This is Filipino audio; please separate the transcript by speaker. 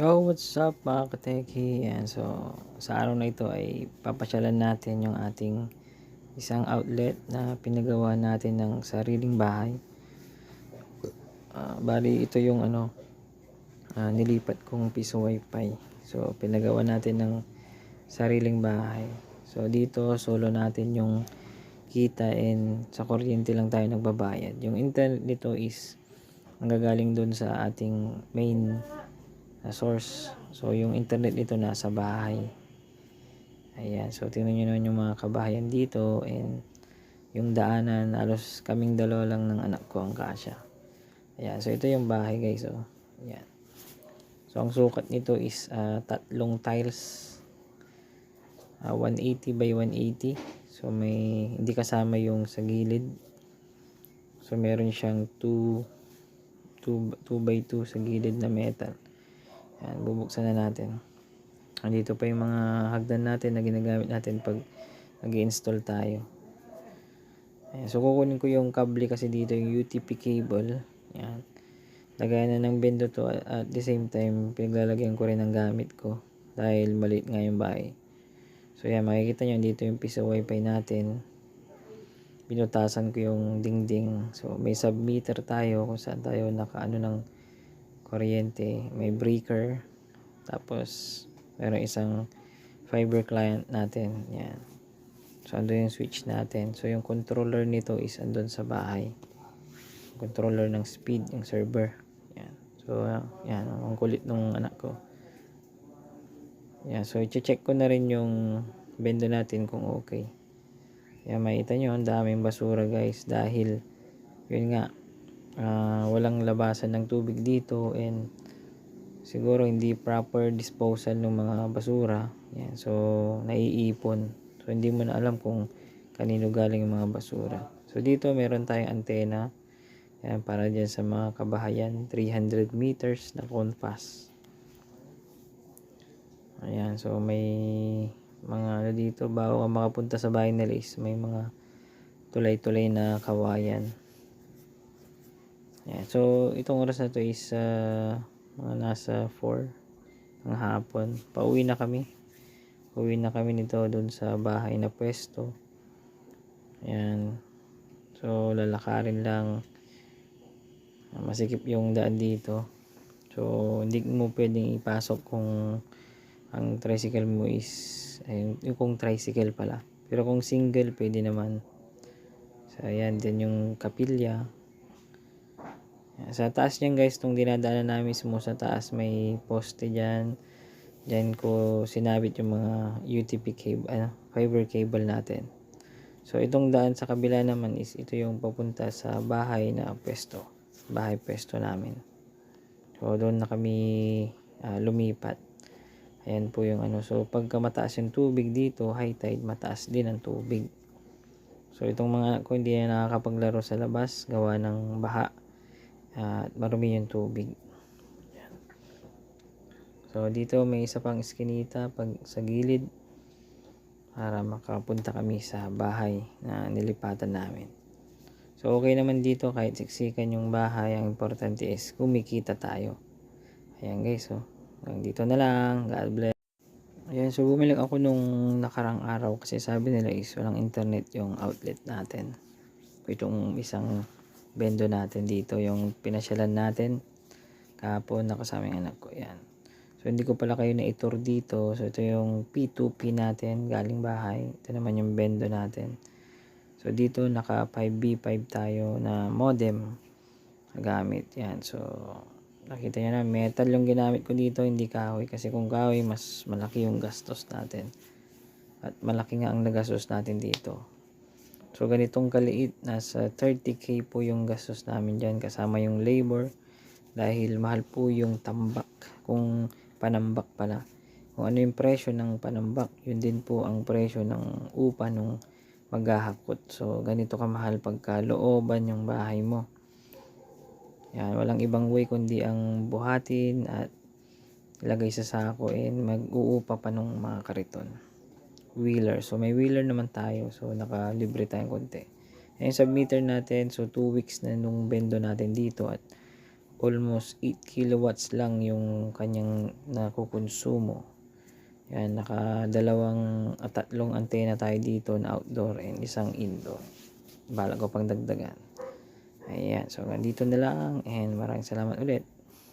Speaker 1: Yo, what's up mga kateki? Yan, so, sa araw na ito ay papasyalan natin yung ating isang outlet na pinagawa natin ng sariling bahay. Ah, bali, ito yung ano, ah, nilipat kong piso wifi. So, pinagawa natin ng sariling bahay. So, dito, solo natin yung kita and sa kuryente lang tayo nagbabayad. Yung internet nito is nanggagaling dun sa ating main na source. So, yung internet nito nasa bahay. Ayan. So, tingnan nyo naman yung mga kabahayan dito and yung daanan, alos kaming dalawa lang ng anak ko ang kasya. Ayan. So, ito yung bahay guys. Oh. Ayan. So, ang sukat nito is ah, tatlong tiles. Ah, 180 by 180. So, may hindi kasama yung sa gilid. So, meron siyang 2 2, 2 by 2 sa gilid na metal. Yan, bubuksan na natin. Andito pa yung mga hagdan natin na ginagamit natin pag nag install tayo. Ayan, so kukunin ko yung kable kasi dito yung UTP cable. Yan. Lagayan na ng bendo to at, at the same time pinaglalagyan ko rin ng gamit ko dahil maliit nga yung bahay. So yan, makikita nyo dito yung piso wifi natin. Binutasan ko yung dingding. So may submeter tayo kung saan tayo nakaano ng kuryente, may breaker, tapos meron isang fiber client natin. Yan. So, andun yung switch natin. So, yung controller nito is andun sa bahay. Controller ng speed, yung server. Yan. So, yan. Ang kulit nung anak ko. Yan. So, i-check ko na rin yung bendo natin kung okay. Yan, makita nyo, ang daming basura guys. Dahil, yun nga, uh, walang labasan ng tubig dito and siguro hindi proper disposal ng mga basura. Yan so naiipon. So hindi mo na alam kung kanino galing yung mga basura. So dito meron tayong antena yan para dyan sa mga kabahayan 300 meters na compass. Ayan so may mga ano dito bago ka makapunta sa bahay nila is may mga tulay-tulay na kawayan Yan. So, itong oras na to is uh, mga nasa 4 ng hapon. Pauwi na kami. Pauwi na kami nito doon sa bahay na pwesto. Ayan. So, lalakarin lang. Masikip yung daan dito. So, hindi mo pwedeng ipasok kung ang tricycle mo is ayun, yung kung tricycle pala. Pero kung single, pwede naman. So, ayan. Din yung kapilya. Sa taas niyan guys, itong dinadaanan namin mismo sa taas, may poste dyan. Dyan ko sinabit yung mga UTP cable, ano, fiber cable natin. So, itong daan sa kabila naman is ito yung papunta sa bahay na pwesto. Bahay pwesto namin. So, doon na kami uh, lumipat. Ayan po yung ano. So, pagka mataas yung tubig dito, high tide, mataas din ang tubig. So, itong mga ko hindi na nakakapaglaro sa labas, gawa ng baha at marumi yung tubig. Yan. so dito may isa pang iskinita pag sa gilid para makapunta kami sa bahay na nilipatan namin. So okay naman dito kahit siksikan yung bahay. Ang importante is kumikita tayo. Ayan guys so hanggang dito na lang. God bless. Ayan, so bumalik ako nung nakarang araw kasi sabi nila is walang internet yung outlet natin. Itong isang bendo natin dito yung pinasyalan natin. Kahapon na kasamang anak ko yan. So hindi ko pala kayo na-tour dito. So ito yung P2P natin galing bahay. Ito naman yung bendo natin. So dito naka 5B5 tayo na modem gamit yan. So nakita nyo na metal yung ginamit ko dito hindi kahoy. Kasi kung kahoy mas malaki yung gastos natin. At malaki nga ang nagastos natin dito So, ganitong kaliit, nasa 30k po yung gastos namin dyan kasama yung labor dahil mahal po yung tambak kung panambak pala. Kung ano yung presyo ng panambak, yun din po ang presyo ng upa nung maghahakot. So, ganito kamahal pagka looban yung bahay mo. Yan, walang ibang way kundi ang buhatin at ilagay sa sako and mag-uupa pa nung mga kariton wheeler. So, may wheeler naman tayo. So, naka-libre tayong konti. Yung submeter natin, so 2 weeks na nung bendo natin dito at almost 8 kilowatts lang yung kanyang nakukonsumo. Yan, naka dalawang at tatlong antena tayo dito na outdoor and isang indoor. Bala ko pang dagdagan. Ayan, so nandito na lang and maraming salamat ulit.